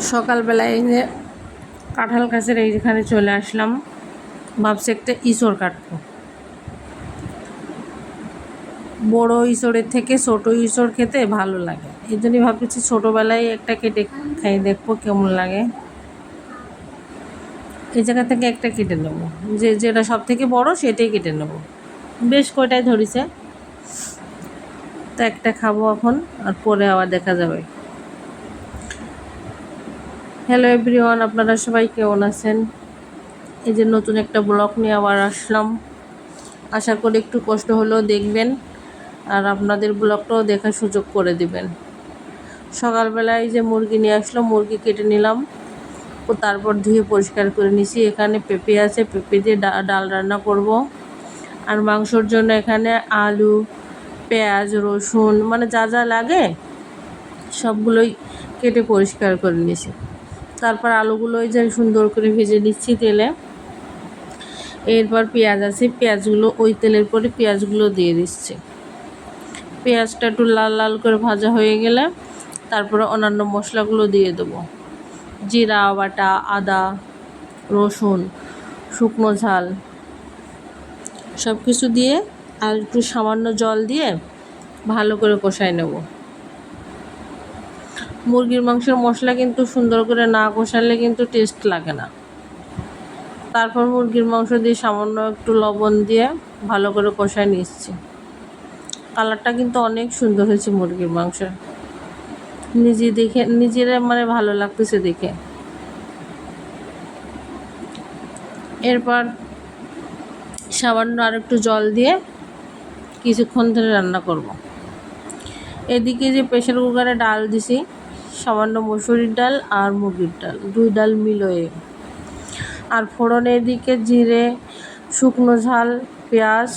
সকালবেলায় এই যে কাঁঠাল গাছের এইখানে চলে আসলাম। ভাবছি একটা ইঁচড় কাটবো। বড় ইঁচড়ের থেকে ছোট ইঁচড় খেতে ভালো লাগে। এই জন্যই ভাবতেছি ছোটোবেলায় একটা কেটে খাই, দেখব কেমন লাগে। এই জায়গা থেকে একটা কেটে নেব। যে যেটা সব থেকে বড় সেটাই কেটে নেব। বেশ কয়টাই ধরেছে। তো একটা খাব এখন, আর পরে আবার দেখা যাবে। হ্যালো এভরিওয়ান আপনারা সবাই কেমন আছেন? এই যে নতুন একটা ব্লগ নিয়ে আবার আসলাম। আশা করি একটু কষ্ট হলেও দেখবেন আর আপনাদের ব্লগটাও দেখার সুযোগ করে দিবেন। সকালবেলায় যে মুরগি নিয়ে আসলো মুরগি কেটে নিলাম। ও তারপর ধুয়ে পরিষ্কার করে নিছি। এখানে পেঁপে আছে, পেঁপে দিয়ে ডাল রান্না করব। আর মাংসর জন্য এখানে আলু, পেঁয়াজ, রসুন মানে যা যা লাগে সবগুলোই কেটে পরিষ্কার করে নিছি। তারপর আলুগুলো ওই যে সুন্দর করে ভেজে নিচ্ছি তেলে। এরপর পেঁয়াজ আছে, পেঁয়াজগুলো ওই তেলের পরে পেঁয়াজগুলো দিয়ে দিচ্ছি। পেঁয়াজটা একটু লাল লাল করে ভাজা হয়ে গেলে তারপরে অন্যান্য মশলাগুলো দিয়ে দেবো। জিরা, বাটা, আদা, রসুন, শুকনো ঝাল সব কিছু দিয়ে আর একটু সামান্য জল দিয়ে ভালো করে কষাই নেব। মুরগির মাংসের মশলা কিন্তু সুন্দর করে না কষালে কিন্তু টেস্ট লাগে না। তারপর মুরগির মাংস দিয়ে সামান্য একটু লবণ দিয়ে ভালো করে কষায় নিচ্ছি। কালারটা কিন্তু অনেক সুন্দর হয়েছে মুরগির মাংসের। নিজে দেখে, নিজেরা মানে ভালো লাগতেছে দেখে। এরপর সামান্য আর একটু জল দিয়ে কিছুক্ষণ ধরে রান্না করব। এদিকে যে প্রেশার কুকারে ডাল দিছি সামান্য মসুরির ডাল আর মুগির ডাল, দুই ডাল মিলোয়ে। আর ফোড়নের এদিকে জিরে, শুকনো ঝাল, পেঁয়াজ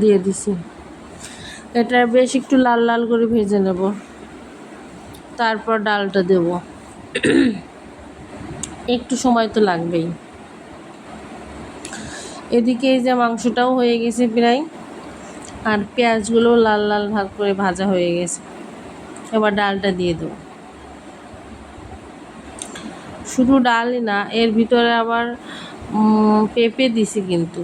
দিয়ে দিছি। এটা বেশ একটু লাল লাল করে ভেজে নেব। তারপর ডালটা দেব। একটু সময় তো লাগবেই। এদিকে এই যে মাংসটাও হয়ে গেছে প্রায়, আর পেঁয়াজগুলো লাল লাল ভাগ করে ভাজা হয়ে গেছে। এবার ডালটা দিয়ে দেবো। শুধু ডালই না, এর ভিতরে আবার পেঁপে দিছি কিন্তু।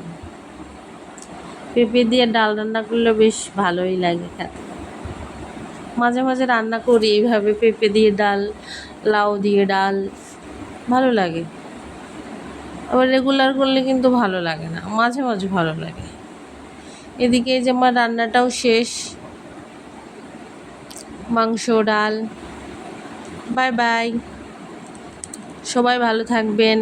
পেঁপে দিয়ে ডাল রান্না করলে বেশ ভালোই লাগে খেতে। মাঝে মাঝে রান্না করি এইভাবে, পেঁপে দিয়ে ডাল, লাউ দিয়ে ডাল, ভালো লাগে। আবার রেগুলার করলে কিন্তু ভালো লাগে না, মাঝে মাঝে ভালো লাগে। এদিকে যে আমার রান্নাটাও শেষ। মাংস, ডাল, বাই বাই। সবাই ভালো থাকবেন।